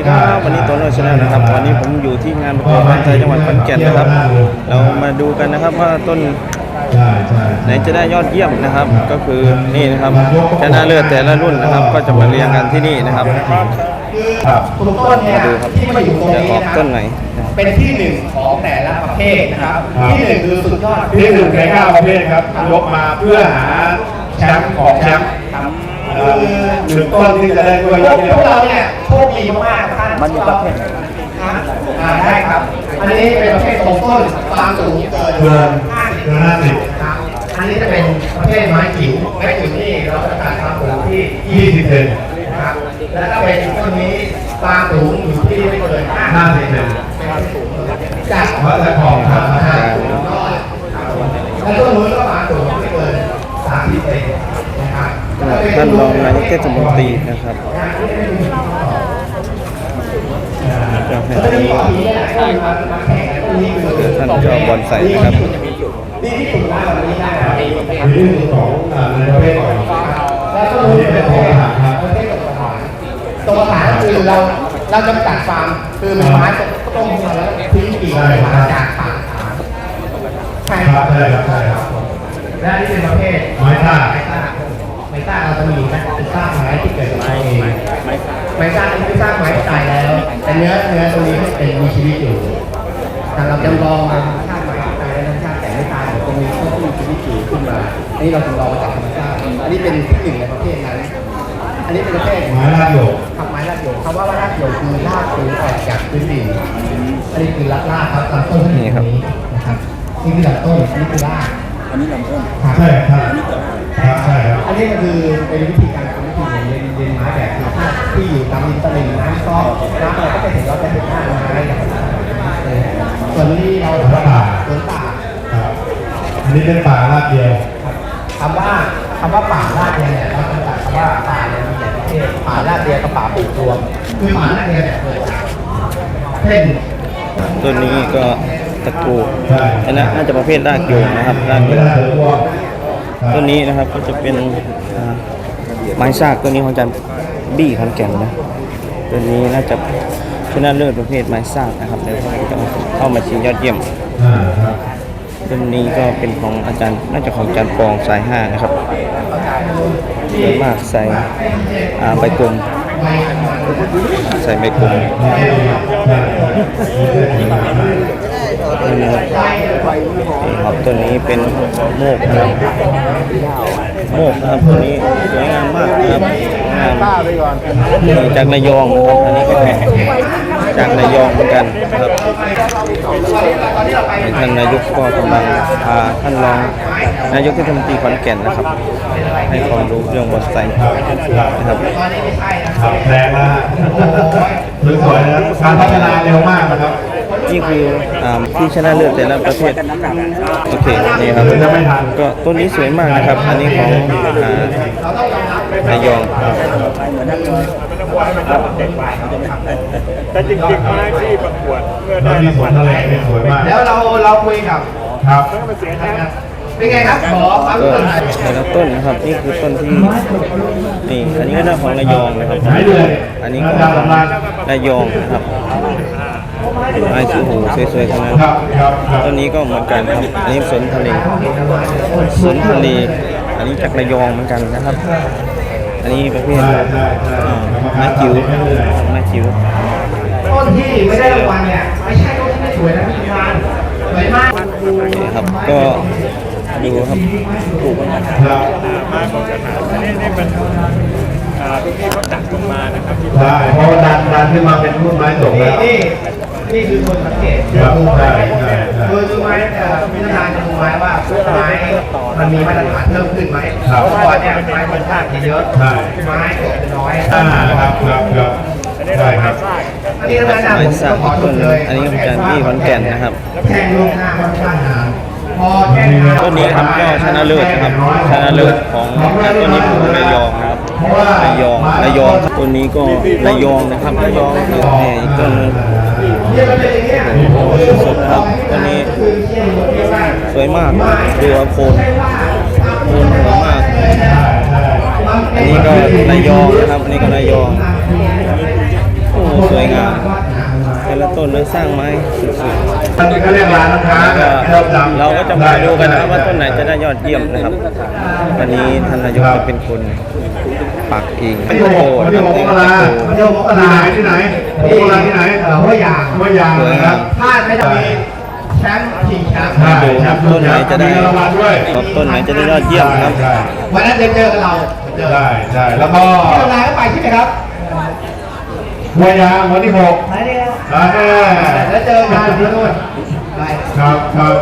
สวัสดีครับวันนี้ตัวโน้ตชาแนลนะครับวันนี้ผมอยู่ที่งานประกวดพันธุ์ไทยจังหวัดขอนแก่นนะครับ เรามาดูกันนะครับว่าต้นใช่ใช่ไหนจะได้ยอดเยี่ยมนะครับ ก็คือนี่นะครับชนะเลิศแต่ละรุ่นนะครับ ก็จะมาเรียงกันที่นี่นะครับครับทุกต้นเนี่ยมาดูครับที่มาอยู่ตรงจะนี้ออกนะคต้รับนไหนนะครับเป็นที่หนึ่งของแต่ละประเภทนะครับครับ ที่หนึ่งคือสุดยอดที่หนึ่งในเก้าประเภทครับยกมาเพื่อหา แชมป์ของแชมป์ครับเอ่อหนึ่งต้นที่จะได้ด้วยพยวอกดเยี่พยวกมเราเนี่ยโชคดีมากๆท่านมันมีประเภทอ่าได้ครับ อันนี้เป็นประเภทตรงต้นความสูงเกินเกินห้าสิบเกินห้าสิบครับอันนี้จะเป็นประเภทไม้จิ๋วไม้จิ๋วนี่เราจะตัดความสูงที่ยี่สิบเซนนะครับแล้วก็เป็นต้นนี้ความสูงอยู่ที่ไม่เกินห้าห้าสิสิบบเซนจากวัดตะขอบครับแล้วต้นนู้นก็ความสูงไม่เกินสามสิบเซนนะครับ ท่านรองนายกเทศมนตรีนะครับก็ให้อันนี้ท่านจอบอลใส่นะครับนี่ที่สุดแล้ววันนี้ได้ครับมีที่หนึ่งของอ่าในประเภทก่อนแล้วต้นอันนู้นนี้เป็นของทหารครับประเภทตกกระถางตกกระถางคือเราเราจะจัดฟาร์มคือเป็นไม้ต้มมาแล้วทิ้งปีกมาจากปากใช่ครัรับบใช่ครับใช่ครับและนี่เป็นประเภทไม้ท่า ไม้ต้าไม้ต้าเราจะมีนะเป็นซากไม้ที่เกิดจากไม้เองไม้ต้านี่คือซากไม้ตายแล้ว แต่เนื้อเนื้อตรงนี้เป็นมีชีวิตอยู่แต่เราจำลองมาธรรมชาติไม้ที่ตายแล้วธรรมชาติแต่ไม่ตายตรงนี้ก็มีชีวิตอยู่ขึ้นมาอันนี้เราจำลองมาจากธรรมชาติอันนี้เป็นที่หนึ่งในประเภทนั้น อันนี้เป็นประเภทไม้ลาดโยกทำไม้รากโยกคำว่ารากโยกคือรากสูงออกจากพื้นดินอันนี้คือรากรากครับลำต้นที่อยู่ตรงนี้นะครับนี่คือลำต้นนนี้คือราก อันนี้ลำต้นครับใช่ครับครับใช่ครับอันนี้ก็คือเป็นวิธีการทำวิธีเรียนเรียนไม้แบบธรรมชาติที่อยู่ตามริมตลิ่งน้ำก็น้ำอะไรก็จะเห็นเราจะเห็นหน้าไม้อย่างส่วนนี้เราสวนป่าครับอันนี้เป็นป่าลาดเดียวครับคำว่าคำว่าป่าลาดเนี่ยเราจำกัดคำว่าป่าเนี่ยมีหลายประเภทป่าลาดเดียวกับป่าปลูกรวมคือป่าลาดเดียวเนี่ยเกิดจากเช่นต้นนี้ก็ ตะกูใช่อันนั้นน่าจะประเภทรากโยงนะครับรากโยไม่งได้เลยพวกครับต้นนี้นะครับก็จะเป็นอ่าไม้ซากต้นนี้ของอาจารย์บี้ขอนแก่นนะต้นนี้น่าจะชนะเลิศประเภทไม้ซากนะครับเดี๋ยวจะเข้ามาชิงยอดเยี่ยมอ่าครับต้นนี้ก็เป็นของอาจารย์น่าจะของอาจารย์ปองสายห้านะครับเยอะมากใส่อ่าใบกลมใส่ใบกลม นี่ครับต้นนี้เป็นโมกนะครับโมกนะครับต้นนี้สวยงามมากนะครับงามจากระยองนะครับอันนี้ก็จากระยองเหมือนกันครับท่านนายกก็กำลังพาท่านรองนายกเทศมนตรีขอนแก่นนะครับ ให้ความรู้เรื่องบอนไซนะครับครับแรงนะฮะสวยๆนะครับการพัฒนาเร็วมากนะครับ นี่คืออ่าที่ชนะเลิศแต่ละประเภทโอเคนี่ครับก็ต้นนี้สวยมากนะครับ อันนี้ของอ่านายองครับแต่จริงๆไม้ที่ประกวดเมื่อแล้ได้วมีรางสววันลทะเลเนี่ยสวยมากแล้วเราเราคุยกับครับมันเสียแชมป์เป็นไงครับหมอครับก็แต่ละต้นนะครับนี่คือต้นที่นี่อันนี้ก็เรื่องของระยองนะครับไหนเลยอันนี้ก็ของระยองนะครับ ไม้ชื่อหูสวยๆทั้งนั้นครับครับครับต้นนี้ก็เหมือนกันครับอันนี้สนทะเลสนทะเลอันนี้จากระยองเหมือนกันนะครับ อันนี้ประเภทใช่ใช่ใช่อ่าไม้จิ๋วไม้จิ๋วต้นที่ไม่ได้รางวัลเนี่ยไม่ใช่ต้นที่ไม่สวยนะพี่พานสวยมากนี่ครับก็ดูครับปลูกครับมาของสถานอันนี้นี่เป็นอ่าที่เขาตัดลงมานะครับที่ใช่เพราะว่าดันดันขึ้นมาเป็นรุ่นไม้ตกนี่แล้ว นี่นี่คือคนสังเกตครับดูใช่ไม้ใช่ใช่ดูดูไม้เอ่อพิจารณาจะดูไม้ว่าไม้มันมีมาตรฐานเพิ่มขึ้นไหมครับเพราะก่อนเนี่ยไม้มันค่าเยอะใช่ไม้ตกน้อยอ่าครับครับครับใช่ครับอันนี้ทำงานหนักไม้ผมสักขอต้จุนดหเลนึ่งยอันนี้ของอาจารย์ที่ขอนแก่นนะครับแทงลงหน้าค่อนข้างนานพอแทงงานต้นนี้ครับก็ชนะเลิศนะครับชนะเลิศของต้นนี้คือระยองนะค ระยองระยองครับต้นนี้ก็ระยองนะครับระยองคือแหน่อีกต้นหนึงเนี่ยมันเป็นอย่างเงี้ยสุดครับต้นนี้สวยมากดูครับโคนโคนสวยมากอันนี้ก็ระยองนะครับอันนี้ก็ระยองโอ้สวยงามแต่ละต้นนั้นสร้างไม้สุดมันก็เรียกร้านค้าแบบเราจำเราก็จะมาดูกันนะว่าต้นไหนจะได้ยอดเยี่ยมนะครับ วันนี้ท่านนายกจะเป็นคน ปักเองวันที่หกวันที่หกมกราวันที่หกมกราที่ไหนที่ไหนมกราที่ไหนเออห้วยยางห้วยยางนะครับพลาดไม่ได้แชมป์ชิงแชมป์ครับต้นไหนจะได้รางวัลด้วยต้นไหนจะได้ยอดเยี่ยมครับวันนั้นเจอกันเราเจอใช่แล้วก็ที่โรงงานก็ไปใช่ไหมครับห้วยยางวันที่หกไปได้แล้วแล้วเจอกันที่นู่นครับครับ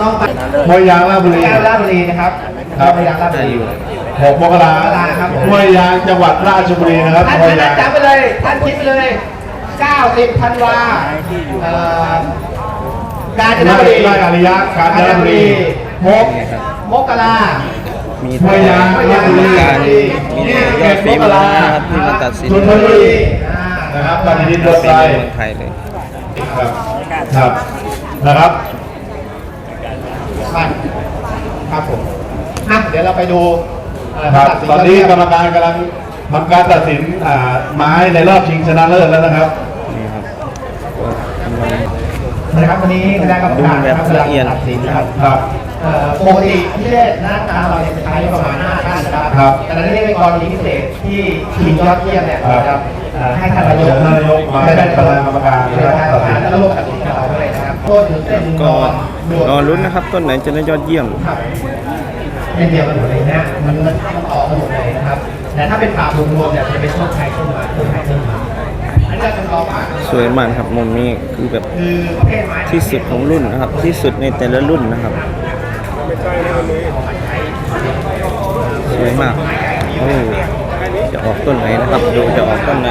ต้องไปห้วยยางราชบุรียางราชบุรีนะครับครับห้วยยางราชบุรี หกมกราหกมกราครับผม ห้วยยางจังหวัดราชบุรีนะครับท่านห้วยท่านยางจำไปเลย ท่านคิดไปเลย 90ธันวาเอ่อกาญจนบุรีไร่อาริยะกาญจนบุรีหกมกรา มีห้วยยางกรรมการมียอดฝีมือนะครับที่มาตัดสินชลบุรีนะครับปฏิทินดวงเป็ใจนเมืองไทยเลย ครับครับนะครับไปครับผมอะเดี๋ยวเราไปดูเครับตัดสิตอนนี้ยดกรเยี่ยรมการกำลังทำการตัดสินอ่าไม้ในรอบชิงชนะเลิศแล้วนะครับนี่ครับก็กำลังนะครับวันนี้คณะกรรมการนะครับดูแบบละเอียดตัดสินนะครับครับเอ่อปกติที่เล่นหน้าตาเราเนี่ยจะใช้ประมาณ5ท่านนะครับครับแต่ในนี้เป็นกรณีพิเศษที่ทีมยอดเยี่ยมเนี่ยครับนะครับเอ่อให้ท่านนายกท่านนายกมาเป็นประธานกรรมการเป็นประธานกรรมการแล้วก็ร่วมตัดสิน กับเราด้วยนะครับโทษถึงเส้นก็นอนรอลุ้นนะครับ ต้นไหนจะได้ยอดเยี่ยมครับเป็นเดียวกันหมดเลยนะมันมันต่อกันหมดเลยนะครับแต่ถ้าเป็นปากรวมๆเนี่ยจะเป็นต้นไทยต้นไม้ต้นไทยต้นไม้อันนี้เราจะรอว่าสวยมากครับมุมนี้คือแบบคือประเภทไม้ที่สุดของรุ่นนะครับ ที่สุดในแต่ละรุ่นนะครับสวยมากโอ้จะออกต้นไหนนะครับ ดูจะออกต้นไหน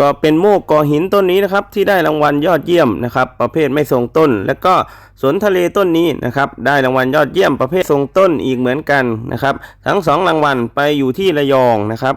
ก็เป็นโมกกอหินต้นนี้นะครับที่ได้รางวัลยอดเยี่ยมนะครับ ประเภทไม่ทรงต้น แล้วก็สวนทะเลต้นนี้นะครับ ได้รางวัลยอดเยี่ยมประเภททรงต้นอีกเหมือนกันนะครับ ทั้งสองรางวัลไปอยู่ที่ระยองนะครับ